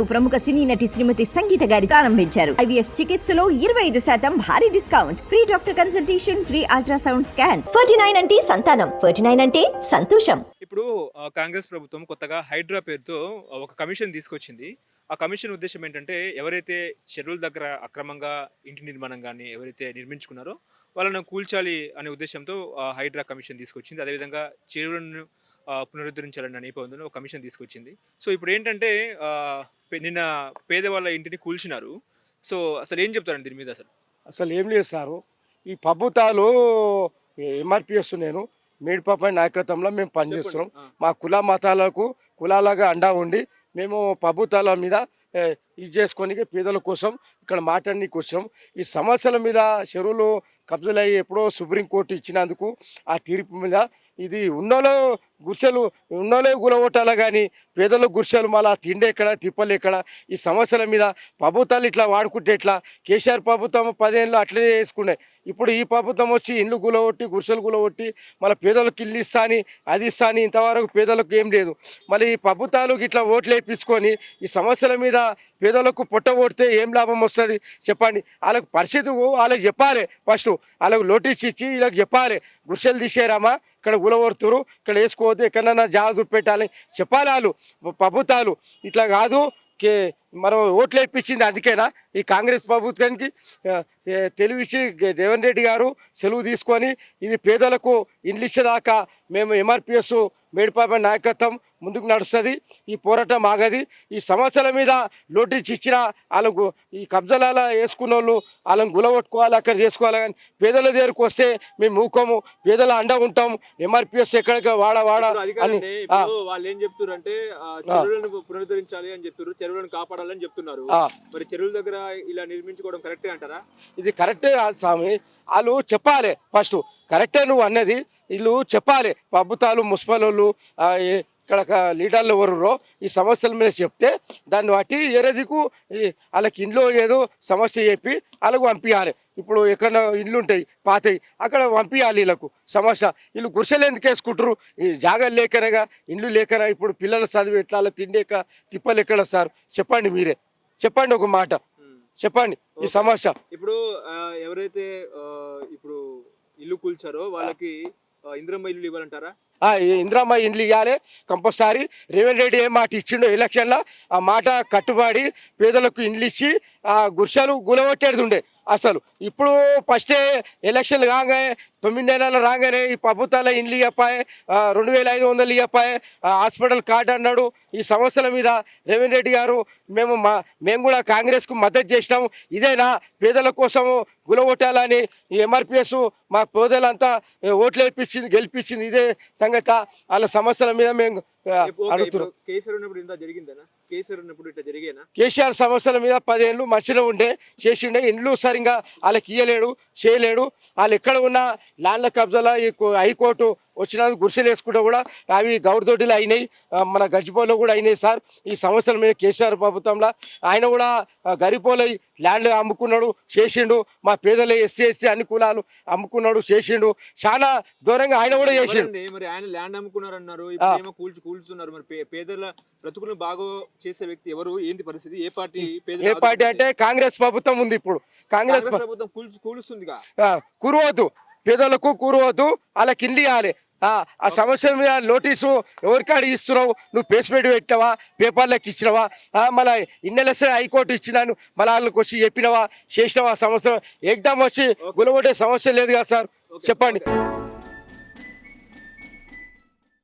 ప్రముఖ సినీ నటి శ్రీమతి సంగీత గారి ప్రారంభించారు. ఐవీఎఫ్ చికిత్సలో ఇరవై ఐదు శాతం భారీ discount. Free doctor consultation free ultrasound scan. Forty nine అంటే సంతానం. ఫార్టీ నైన్ అంటే సంతోషం. ఇప్పుడు కాంగ్రెస్ ప్రభుత్వం కొత్తగా హైడ్రా పేరుతో ఒక కమిషన్ తీసుకొచ్చింది. ఆ కమిషన్ ఉద్దేశం ఏంటంటే ఎవరైతే చెరువుల దగ్గర అక్రమంగా ఇంటి నిర్మాణం కానీ ఎవరైతే నిర్మించుకున్నారో వాళ్ళను కూల్చాలి అనే ఉద్దేశంతో హైడ్రా కమిషన్ తీసుకొచ్చింది. అదేవిధంగా చెరువులను ఆ, పునరుద్ధరించాలన్న నేపథ్యంలో ఒక కమిషన్ తీసుకొచ్చింది. సో ఇప్పుడు ఏంటంటే నిన్న పేదవాళ్ళ ఇంటిని కూల్చినారు. సో అసలు ఏం చెప్తారండి దీని మీద అసలు? అసలు ఏం లేదు సారు. ఈ ప్రభుత్వాలు ఎంఆర్పిఎస్ నేను. మేడిపాప నాయకత్వంలో మేము పనిచేస్తున్నాం. మా కుల మతాలకు కులాలుగా అండా ఉండి మేము ప్రభుత్వాల మీద ఇది చేసుకొని పేదల కోసం ఇక్కడ మాట్లాడిన కోసం ఈ సమస్యల మీద చెరువులు కబ్జలయ్యి ఎప్పుడో సుప్రీంకోర్టు ఇచ్చినందుకు ఆ తీర్పు మీద ఇది ఉన్నోలో గుర్చలు ఉన్నోలే గులగొట్టాలా కానీ పేదల గుర్చలు మళ్ళా తిండి ఎక్కడ తిప్పలు ఎక్కడ ఈ సమస్యల మీద ప్రభుత్వాలు ఇట్లా వాడుకుంటే ఎట్లా? కేసీఆర్ ప్రభుత్వం పదేళ్ళు అట్లనే చేసుకునే. ఇప్పుడు ఈ ప్రభుత్వం వచ్చి ఇండ్లు గులగొట్టి గుర్చలు గులగొట్టి మళ్ళీ పేదలకు ఇల్లు ఇస్తా అని అది ఇస్తా అని ఇంతవరకు పేదలకు ఏం లేదు. మళ్ళీ ఈ ప్రభుత్వాలు ఇట్లా ఓట్లు వేయించుకొని ఈ సమస్యల మీద పేదలకు పొట్ట కొడితే ఏం లాభం వస్తుంది? చెప్పండి. వాళ్ళకి పరిస్థితి వాళ్ళకి చెప్పాలి ఫస్ట్. వాళ్ళకి నోటీస్ ఇచ్చి వీళ్ళకి చెప్పాలి. గుర్సెలు తీసేరామా? ఇక్కడ గులగొడుతురు ఇక్కడ వేసుకోవద్దు ఎక్కడన్నా జాగ్రత్త పెట్టాలి చెప్పాలి వాళ్ళు. ప్రభుత్వాలు. ఇట్లా కాదు. కే మనం ఓట్లు వేయించింది అందుకేనా? ఈ కాంగ్రెస్ ప్రభుత్వానికి తెలివిచ్చి రేవంత్ రెడ్డి గారు సెలవు తీసుకొని ఇది పేదలకు ఇండ్లు ఇచ్చేదాకా మేము ఎంఆర్పిఎస్ మేడిపాప నాయకత్వం ముందుకు నడుస్తుంది. ఈ పోరాటం ఆగది. ఈ సమస్యల మీద నోటీస్ ఇచ్చిన వాళ్ళకు ఈ కబ్జాల వేసుకున్న వాళ్ళు వాళ్ళని గులగొట్టుకోవాలి అక్కడ చేసుకోవాలి కానీ పేదల దగ్గరకు వస్తే మేము మూకోము. పేదల అండ ఉంటాం. ఎంఆర్పిఎస్ ఎక్కడికి వాడ వాడ అని. వాళ్ళు ఏం చెప్తున్నారు అంటే చెరువులను పునరుద్ధరించాలి అని చెప్తున్నారు చెరువులను కాపాడాలని చెప్తున్నారు. మరి చెరువుల దగ్గర ఇలా నిర్మించుకోవడం కరెక్టే అంటారా? ఇది కరెక్టే కాదు స్వామి. వాళ్ళు చెప్పాలి ఫస్ట్. కరెక్టే నువ్వు అన్నది. వీళ్ళు చెప్పాలి. ప్రభుత్వాలు మున్సిపల్ ఇక్కడ లీడర్లు ఎవరురో ఈ సమస్యల మీద చెప్తే దాన్ని బట్టి ఏరే దిక్కు వాళ్ళకి ఇంట్లో ఏదో సమస్య చెప్పి వాళ్ళకు పంపించాలి ఇప్పుడు ఎక్కడ ఇల్లు ఉంటాయి పాతవి అక్కడ పంపించాలి వీళ్ళకు సమస్య. వీళ్ళు గుడిసెలు ఎందుకు వేసుకుంటారు ఈ జాగాలు లేకనగా ఇండ్లు లేకనా ఇప్పుడు పిల్లల చదువు ఎట్లా? తిండి ఎక్క తిప్పలు ఎక్కడ సార్? చెప్పండి మీరే. చెప్పండి ఒక మాట. చెప్పండి ఈ సమస్య. ఇప్పుడు ఎవరైతే ఇప్పుడు ఇల్లు కూల్చారో వాళ్ళకి ఇందిరమ్మ ఇల్లు ఇవ్వాలంటారా? ఇందిరామ్మ ఇండ్లు ఇవ్వాలి కంపల్సరీ. రేవంత్ రెడ్డి ఏ మాట ఇచ్చిండో ఎలక్షన్లో ఆ మాట కట్టుబడి పేదలకు ఇండ్లు ఇచ్చి ఆ గుర్షాలు గులగొట్టేది ఉండే. అసలు ఇప్పుడు ఫస్టే ఎలక్షన్లు కాగానే తొమ్మిది నెలలు రాగానే ఈ ప్రభుత్వాల ఇండ్లు చెప్పాయి రెండు వేల ఐదు వందలు చెప్పాయి హాస్పిటల్ కార్డు అన్నాడు. ఈ సమస్యల మీద రేవంత్ రెడ్డి గారు మేము మా మేము కూడా కాంగ్రెస్కు మద్దతు చేసినాము. ఇదేనా? పేదల కోసము గులగొట్టాలని ఈ ఎంఆర్పిఎస్ మా పేదలంతా ఓట్లు వేయించింది గెలిపించింది ఇదే సంగత. వాళ్ళ సమస్యల మీద మేము కేసీఆర్ ఉన్నప్పుడు ఇంత జరిగిందనా? కేసీఆర్ ఉన్నప్పుడు ఇట్లా జరిగేనా? కేసీఆర్ సమస్యల మీద పదేళ్ళు మంచిగా ఉండే చేసిండే ఇండ్లు సరిగా వాళ్ళకి ఇయ్యలేడు చేయలేడు. వాళ్ళు ఎక్కడ ఉన్నా ల్యాండ్ల కబ్జాల హైకోర్టు వచ్చినందుకు గుర్సెలు వేసుకుంటే కూడా అవి గౌరదొడ్డిలో అయినాయి. మన గజ్జిపోలో కూడా అయినాయి సార్. ఈ సమస్యల మీద కేసీఆర్ ప్రభుత్వంలో ఆయన కూడా గరిపోలై ల్యాండ్ అమ్ముకున్నాడు చేసిండు. మా పేదలు ఎస్సీ ఎస్సీ అన్ని కులాలు అమ్ముకున్నాడు చేసిండు. చాలా దూరంగా ఆయన కూడా చేసిండు? మరి ఆయన ల్యాండ్ అమ్ముకున్నారు అన్నారు కూల్చి కూల్చున్నారు మరి పేదల బ్రతుకులను బాగా చేసే వ్యక్తి ఎవరు? ఏంటి పరిస్థితి? ఏ పార్టీ ఏ పార్టీ? అంటే కాంగ్రెస్ ప్రభుత్వం ఉంది ఇప్పుడు. కాంగ్రెస్ కాంగ్రెస్ ప్ర- ప్రభుత్వం కూల్చు కూలుస్తుందిగా? ఆ, కురవద్దు. పేదలకు కురవద్దు. వాళ్ళకి ఇల్లు ఇవ్వాలి ఆ ఆ సమస్యల మీద నోటీసు ఎవరికాడ ఇస్తున్నావు? నువ్వు పేస్మెంట్ పెట్టావా? పేపర్లకు ఇచ్చినవా? ఆ, మళ్ళీ ఇన్నెలసే హైకోర్టు ఇచ్చినాను మళ్ళీ వాళ్ళకి వచ్చి చెప్పినవా? చేసినవా సమస్య? ఎగ్దాం వచ్చి గులగొట్టే సమస్య లేదు కదా సార్. చెప్పండి.